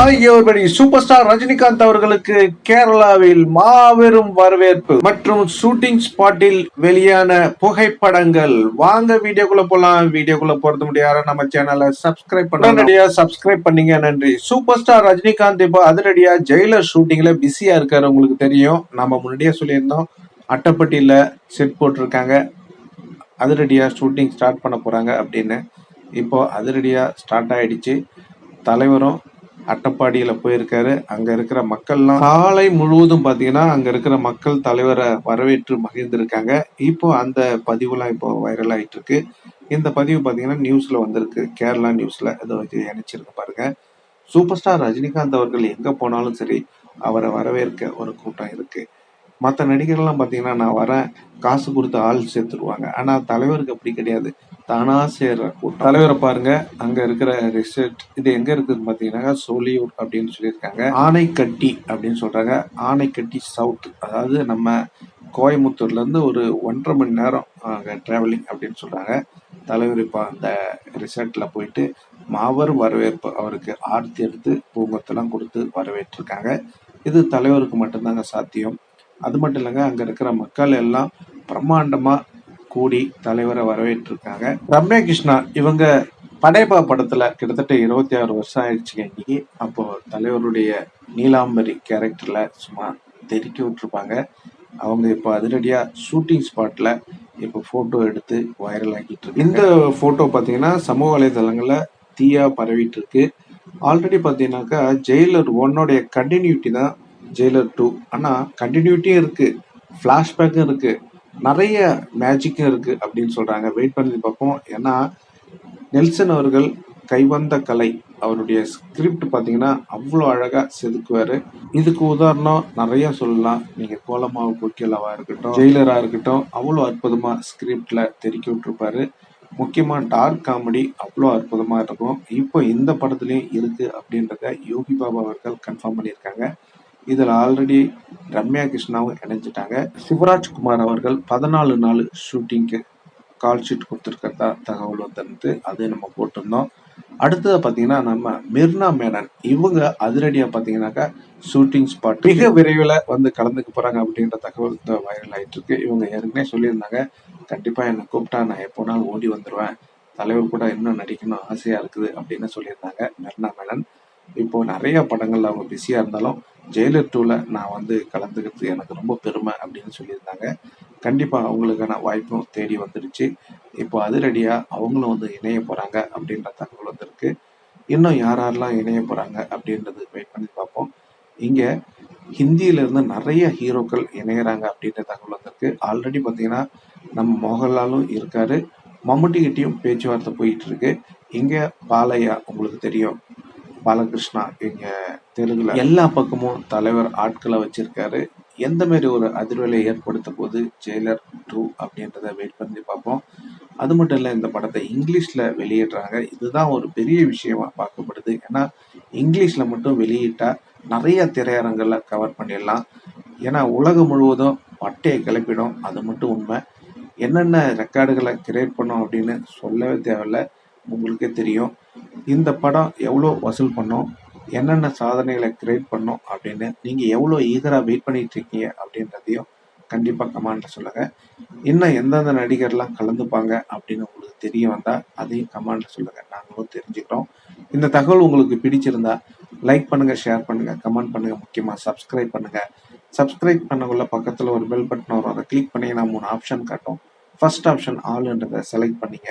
ஆகியோர் படி super star Rajinikanth அவர்களுக்கு கேரளாவில் மாபெரும் வரவேற்பு மற்றும் ஷூட்டிங் ஸ்பாட்டில் வெளியான புகைப்படங்கள். வாங்க வீடியோக்குள்ள போலாம். வீடியோக்குள்ள போறது முடியாத நம்ம சேனலை சப்ஸ்கிரைப் பண்ண சப்ஸ்கிரைப் பண்ணீங்க நன்றி. சூப்பர் ஸ்டார் ரஜினிகாந்த் இப்போ அதிரடியா ஜெயிலர் ஷூட்டிங்ல பிஸியா இருக்காரு உங்களுக்கு தெரியும். நம்ம முன்னாடியே சொல்லியிருந்தோம். அட்டப்பட்டியில செட் போட்டிருக்காங்க. அதிரடியா ஷூட்டிங் ஸ்டார்ட் பண்ண போறாங்க அப்படின்னு. இப்போ அதிரடியா ஸ்டார்ட் ஆயிடுச்சு. தலைவரும் அட்டப்பாடியில் போயிருக்காரு. அங்கே இருக்கிற மக்கள்லாம் காலை முழுவதும் பார்த்தீங்கன்னா அங்கே இருக்கிற மக்கள் தலைவரை வரவேற்று மகிழ்ந்திருக்காங்க. இப்போ அந்த பதிவுலாம் இப்போ வைரல் ஆயிட்டு இருக்கு இந்த பதிவு பார்த்தீங்கன்னா நியூஸில் வந்திருக்கு. கேரளா நியூஸில் இதை வச்சு இணைச்சிருக்கு பாருங்க. சூப்பர் ஸ்டார் ரஜினிகாந்த் அவர்கள் எங்கே போனாலும் சரி அவரை வரவேற்க ஒரு கூட்டம் இருக்குது மற்ற நடிகர்லாம் பார்த்தீங்கன்னா நான் வரேன் காசு கொடுத்து ஆள் சேர்த்துருவாங்க. ஆனா தலைவருக்கு அப்படி கிடையாது. தானா சேர்ற தலைவரை பாருங்க அங்க இருக்கிற ரிசர்ட் இது எங்க இருக்குதுன்னு பார்த்தீங்கன்னா சோலியூர் அப்படின்னு சொல்லியிருக்காங்க. ஆனைக்கட்டி அப்படின்னு சொல்றாங்க. ஆனைக்கட்டி சவுத் அதாவது நம்ம கோயம்புத்தூர்ல இருந்து ஒரு ஒன்றரை மணி நேரம் அங்க டிராவலிங் அப்படின்னு சொல்றாங்க. தலைவர் இப்போ அந்த ரிசார்ட்ல போயிட்டு மாபெரும் வரவேற்பு அவருக்கு ஆர்த்தி எடுத்து பூங்கத்தெல்லாம் கொடுத்து வரவேற்றிருக்காங்க. இது தலைவருக்கு மட்டும்தாங்க சாத்தியம். அது மட்டும் இல்லைங்க அங்கே இருக்கிற மக்கள் எல்லாம் பிரம்மாண்டமாக கூடி தலைவரை வரவேற்றிருக்காங்க. ரம்யா கிருஷ்ணா இவங்க படையப்பா படத்துல கிட்டத்தட்ட இருபத்தி ஆறு வருஷம் ஆயிடுச்சுங்க இன்னைக்கு. அப்போ தலைவருடைய நீலாம்பரி கேரக்டர்ல சும்மா தெருக்கி விட்டுருப்பாங்க. அவங்க இப்போ அதிரடியாக ஷூட்டிங் ஸ்பாட்ல இப்போ ஃபோட்டோ எடுத்து வைரல் ஆகிட்டு இருக்கு இந்த ஃபோட்டோ பார்த்தீங்கன்னா சமூக வலைதளங்களில் தீயா பரவிட்டு இருக்கு. ஆல்ரெடி பார்த்தீங்கன்னாக்கா ஜெயிலர் ஒன்னோடைய கண்டினியூட்டி தான் ஜெயிலர் டூ ஆனால் கண்டினியூட்டியும் இருக்குது ஃப்ளாஷ்பேக்கும் இருக்குது நிறைய மேஜிக்கும் இருக்கு அப்படின்னு சொல்கிறாங்க வெயிட் பண்ணி பார்ப்போம். ஏன்னா நெல்சன் அவர்கள் கைவந்த கலை அவருடைய ஸ்கிரிப்ட் பார்த்தீங்கன்னா அவ்வளோ அழகாக செதுக்குவார். இதுக்கு உதாரணம் நிறைய சொல்லலாம். நீங்கள் கோலமாவு கோக்கியலாவாக இருக்கட்டும் ஜெயிலராக இருக்கட்டும் அவ்வளோ அற்புதமாக ஸ்கிரிப்டில் தெருக்கி விட்டுருப்பாரு. முக்கியமாக டார்க் காமெடி அவ்வளோ அற்புதமாக இருக்கும். இப்போ இந்த படத்துலேயும் இருக்குது அப்படின்றத யோகி பாபா அவர்கள் கன்ஃபார்ம் பண்ணியிருக்காங்க. இதில் ஆல்ரெடி ரம்யா கிருஷ்ணாவும் இணைஞ்சிட்டாங்க. சிவராஜ் குமார் அவர்கள் பதினாலு நாள் ஷூட்டிங்க்கு கால் ஷீட் கொடுத்துருக்கிறதா தகவல் வந்துருந்து அது நம்ம போட்டிருந்தோம். அடுத்தது பார்த்தீங்கன்னா நம்ம மிர்னா மேனன். இவங்க அதிரடியாக பார்த்தீங்கன்னாக்கா ஷூட்டிங் ஸ்பாட் மிக விரைவில் வந்து கலந்துக்க போகிறாங்க அப்படின்ற தகவல் வைரல் ஆயிட்டு இருக்கு இவங்க ஏற்கனவே சொல்லியிருந்தாங்க கண்டிப்பாக என்னை கூப்பிட்டா நான் எப்போனாலும் ஓடி வந்துடுவேன் தலைவர் கூட இன்னும் நடிக்கணும் ஆசையாக இருக்குது அப்படின்னு சொல்லியிருந்தாங்க மிர்னா மேனன். இப்போ நிறைய படங்கள்ல அவங்க பிஸியாக இருந்தாலும் ஜெயிலர் டூவில் நான் வந்து கலந்துக்கிறது எனக்கு ரொம்ப பெருமை அப்படின்னு சொல்லியிருந்தாங்க. கண்டிப்பாக அவங்களுக்கான வாய்ப்பும் தேடி வந்துடுச்சு. இப்போ அதிரடியாக அவங்களும் வந்து இணைய போகிறாங்க அப்படின்ற தகவல் வந்திருக்கு. இன்னும் யார் யாரெல்லாம் இணைய போகிறாங்க அப்படின்றது வெயிட் பண்ணி பார்ப்போம். இங்கே ஹிந்தியிலேருந்து நிறைய ஹீரோக்கள் இணையறாங்க அப்படின்ற தகவல் வந்திருக்கு. ஆல்ரெடி பார்த்தீங்கன்னா நம்ம மோகன்லாலும் இருக்காரு. மம்முட்டிக்கிட்டேயும் பேச்சுவார்த்தை போயிட்டு இருக்கு. இங்கே பாலையா உங்களுக்கு தெரியும். பாலகிருஷ்ணா இங்க தெலுங்குல எல்லா பக்கமும் தலைவர் ஆட்களை வச்சிருக்காரு. எந்த மாதிரி ஒரு அதிர்வலை ஏற்படுத்த போது ஜெயிலர் டூ அப்படின்றத வெயிட் பண்ணி பார்ப்போம். அது மட்டும் இல்லை இந்த படத்தை இங்கிலீஷில் வெளியிடுறாங்க. இதுதான் ஒரு பெரிய விஷயமா பார்க்கப்படுது. ஏன்னா இங்கிலீஷில் மட்டும் வெளியிட்டால் நிறைய திரையரங்களில் கவர் பண்ணிடலாம். ஏன்னா உலகம் முழுவதும் பட்டையை கிளப்பிடும். அது மட்டும் உண்மை. என்னென்ன ரெக்கார்டுகளை கிரியேட் பண்ணோம் அப்படின்னு சொல்லவே தேவையில்ல. உங்களுக்கே தெரியும். இந்த படம் எவ்வளோ வசூல் பண்ணோம் என்னென்ன சாதனைகளை கிரியேட் பண்ணோம் அப்படின்னு நீங்கள் எவ்வளோ ஈகராக வெயிட் பண்ணிட்டு இருக்கீங்க அப்படின்றதையும் கண்டிப்பாக கமெண்ட்ல சொல்லுங்கள் இன்னும் எந்தெந்த நடிகர்லாம் கலந்துப்பாங்க அப்படின்னு உங்களுக்கு தெரிய வந்தால் அதையும் கமெண்ட்ல சொல்லுங்கள் நாங்களும் தெரிஞ்சுக்கிறோம். இந்த தகவல் உங்களுக்கு பிடிச்சிருந்தா லைக் பண்ணுங்கள் ஷேர் பண்ணுங்கள் கமெண்ட் பண்ணுங்கள் முக்கியமாக சப்ஸ்கிரைப் பண்ணுங்கள் சப்ஸ்கிரைப் பண்ணக்குள்ள பக்கத்தில் ஒரு பெல் பட்டன் வரும். அதை கிளிக் பண்ணீங்கன்னா மூணு ஆப்ஷன் காட்டும். ஃபர்ஸ்ட் ஆப்ஷன் ஆல்ன்றதை செலக்ட் பண்ணிங்க.